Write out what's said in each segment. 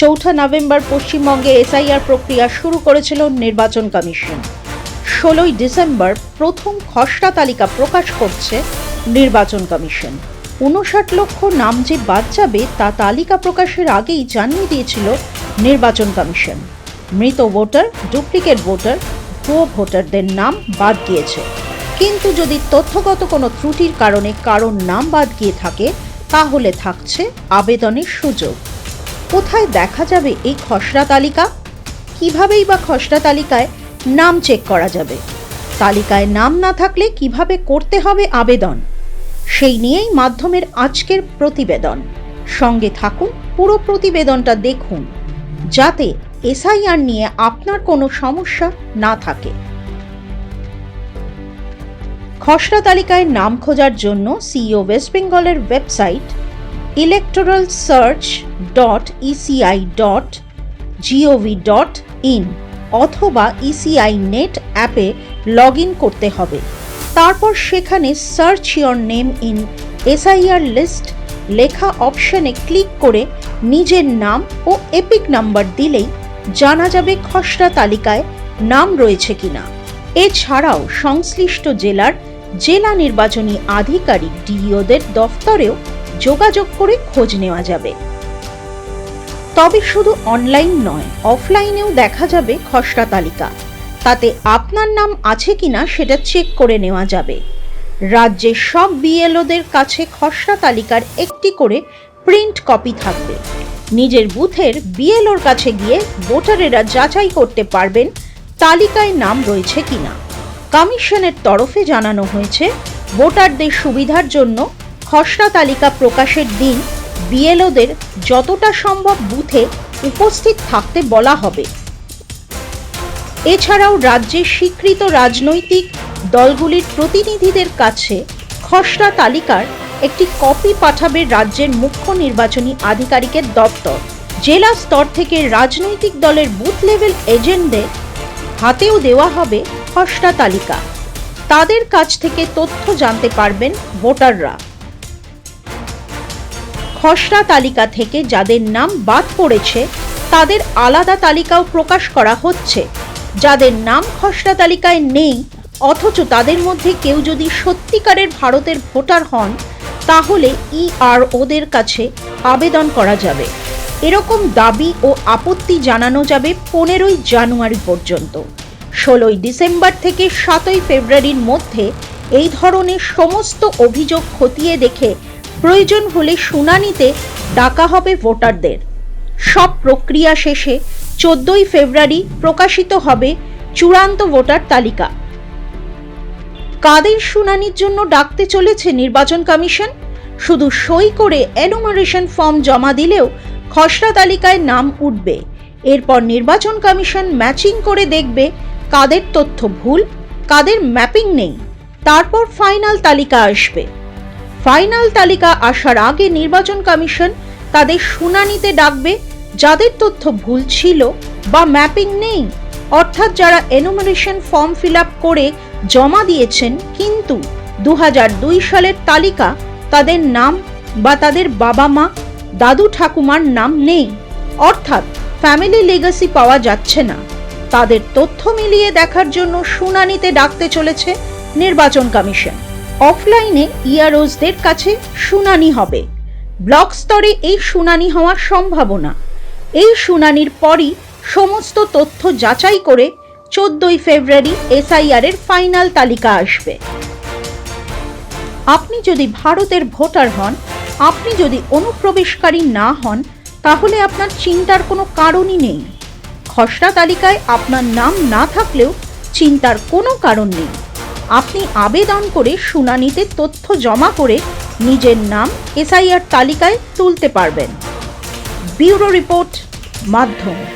চৌঠা নভেম্বর পশ্চিমবঙ্গে এসআইআর প্রক্রিয়া শুরু করেছিল নির্বাচন কমিশন। ষোলোই ডিসেম্বর প্রথম খসড়া তালিকা প্রকাশ করছে নির্বাচন কমিশন। উনষাট লক্ষ নাম যে বাদ যাবে তা তালিকা প্রকাশের আগেই জানিয়ে দিয়েছিল নির্বাচন কমিশন। মৃত ভোটার, ডুপ্লিকেট ভোটার, ভুয়ো ভোটারদের নাম বাদ গিয়েছে। কিন্তু যদি তথ্যগত কোনো ত্রুটির কারণে কারোর নাম বাদ গিয়ে থাকে, তাহলে থাকছে আবেদনের সুযোগ। কোথায় দেখা যাবে এই খসড়া তালিকা? কিভাবেই বা খসড়া তালিকায় নাম চেক করা যাবে? তালিকায় নাম না থাকলে কীভাবে করতে হবে আবেদন? সেই নিয়েই মাধ্যমের আজকের প্রতিবেদন। সঙ্গে থাকুন, পুরো প্রতিবেদনটা দেখুন, যাতে এসআইআর নিয়ে আপনার কোনো সমস্যা না থাকে। খসড়া তালিকায় নাম খোঁজার জন্য সিইও ওয়েস্ট বেঙ্গলের website electoral search dot ECI dot GOV dot in অথবা ইসিআই নেট অ্যাপে লগ ইন করতে হবে। তারপর সেখানে search your name in SIR list লেখা অপশনে ক্লিক করে নিজের নাম ও এপিক নাম্বার দিলেই জানা যাবে খসড়া তালিকায় নাম রয়েছে কিনা। এছাড়াও সংশ্লিষ্ট জেলার জেলা নির্বাচনী আধিকারিক ডিইওদের দফতরেও যোগাযোগ করে খোঁজ নেওয়া যাবে। তবে শুধু অনলাইন নয় অফলাইনেও দেখা যাবে খসড়া তালিকা। তাতে আপনার নাম আছে কিনা সেটা চেক করে নেওয়া যাবে। রাজ্যের সব বিএলওদের কাছে খসড়া তালিকার একটি করে প্রিন্ট কপি থাকবে। নিজের বুথের বিএলওর কাছে গিয়ে ভোটারেরা যাচাই করতে পারবেন তালিকায় নাম রয়েছে কিনা। কমিশনের তরফে জানানো হয়েছে, ভোটারদের সুবিধার জন্য খসড়া তালিকা প্রকাশের দিন বিএলওদের যতটা সম্ভব বুথে উপস্থিত থাকতে বলা হবে। এছাড়াও রাজ্যের স্বীকৃত রাজনৈতিক দলগুলির প্রতিনিধিদের কাছে খসড়া তালিকার একটি কপি পাঠাবে রাজ্যের মুখ্য নির্বাচনী আধিকারিকের দপ্তর। জেলা স্তর থেকে রাজনৈতিক দলের বুথ লেভেল এজেন্টদের হাতেও দেওয়া হবে খসড়া তালিকা। তাদের কাছ থেকে তথ্য জানতে পারবেন ভোটাররা। খসড়া তালিকা থেকে যাদের নাম বাদ পড়েছে, তাদের আলাদা তালিকাও প্রকাশ করা হচ্ছে। যাদের নাম খসড়া তালিকায় নেই, অথচ তাদের মধ্যে কেউ যদি সত্যিকারের ভারতের ভোটার হন, তাহলে ইআরওদের কাছে আবেদন করা যাবে। এরকম দাবি ও আপত্তি জানানো যাবে পনেরোই জানুয়ারি পর্যন্ত। ষোলোই ডিসেম্বর থেকে সাতই ফেব্রুয়ারির মধ্যে এই ধরনের সমস্ত অভিযোগ খতিয়ে দেখে প্রয়োজন হলে শুনানিতে ডাকা হবে ভোটারদের। সব প্রক্রিয়া শেষে চোদ্দই ফেব্রুয়ারি প্রকাশিত হবে চূড়ান্ত ভোটার তালিকা। কাদের শুনানির জন্য ডাকতে চলেছে নির্বাচন কমিশন? শুধু সই করে এনুমারেশন ফর্ম জমা দিলেও খসড়া তালিকায় নাম উঠবে। এরপর নির্বাচন কমিশন ম্যাচিং করে দেখবে কাদের তথ্য ভুল, কাদের ম্যাপিং নেই। তারপর ফাইনাল তালিকা আসবে। ফাইনাল তালিকা আসার আগে নির্বাচন কমিশন তাদের শুনানিতে ডাকবে যাদের তথ্য ভুল ছিল বা ম্যাপিং নেই। অর্থাৎ যারা এনুমারেশন ফর্ম ফিল করে জমা দিয়েছেন, কিন্তু দু হাজার দুই সালের তালিকা তাদের নাম বা তাদের বাবা মা দাদু ঠাকুমার নাম নেই। অর্থাৎ ফ্যামিলি লেগাসি পাওয়া যাচ্ছে না। তাদের তথ্য মিলিয়ে দেখার জন্য শুনানিতে ডাকতে চলেছে নির্বাচন কমিশন। অফলাইনে ইয়ারোজদের কাছে শুনানি হবে। ব্লক স্তরে এই শুনানি হওয়ার সম্ভাবনা। এই শুনানির পরই সমস্ত তথ্য যাচাই করে চোদ্দই ফেব্রুয়ারি এসআইআর এর ফাইনাল তালিকা আসবে। আপনি যদি ভারতের ভোটার হন, আপনি যদি অনুপ্রবেশকারী না হন, তাহলে আপনার চিন্তার কোনো কারণই নেই। খসড়া তালিকায় আপনার নাম না থাকলেও চিন্তার কোনো কারণ নেই। আপনি আবেদন করে শুনানিতে তথ্য জমা করে নিজের নাম, এসআইআর তালিকায় তুলতে পারবেন। ব্যুরো রিপোর্ট, মাধ্যম।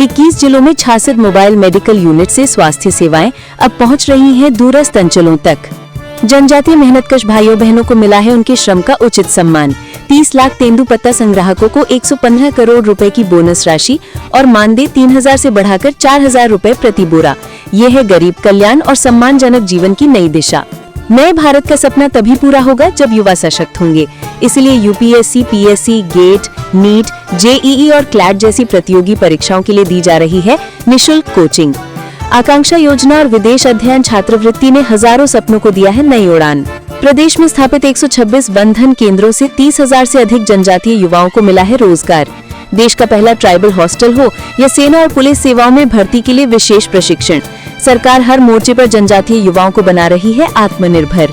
21 जिलों में छियासठ मोबाइल मेडिकल यूनिट से स्वास्थ्य सेवाएँ अब पहुँच रही हैं दूरस्थ अंचलों तक। जनजातीय मेहनतकश भाइयों बहनों को मिला है उनके श्रम का उचित सम्मान। 30 लाख तेंदुपत्ता संग्राहकों को 115 करोड़ रुपए की बोनस राशि और मानदेय 3000 से बढ़ाकर 4000 रुपए प्रति बोरा। ये है गरीब कल्याण और सम्मानजनक जीवन की नई दिशा। नए भारत का सपना तभी पूरा होगा जब युवा सशक्त होंगे। इसलिए UPSC PSC GATE NEET JEE और क्लैट जैसी प्रतियोगी परीक्षाओं के लिए दी जा रही है निशुल्क कोचिंग। आकांक्षा योजना और विदेश अध्ययन छात्रवृत्ति ने हज़ारों सपनों को दिया है नई उड़ान। प्रदेश में स्थापित 126 बंधन केंद्रों से 30,000 से अधिक जनजातीय युवाओं को मिला है रोज़गार। देश का पहला ट्राइबल हॉस्टल हो या सेना और पुलिस सेवाओं में भर्ती के लिए विशेष प्रशिक्षण। सरकार हर मोर्चे पर जनजातीय युवाओं को बना रही है आत्मनिर्भर।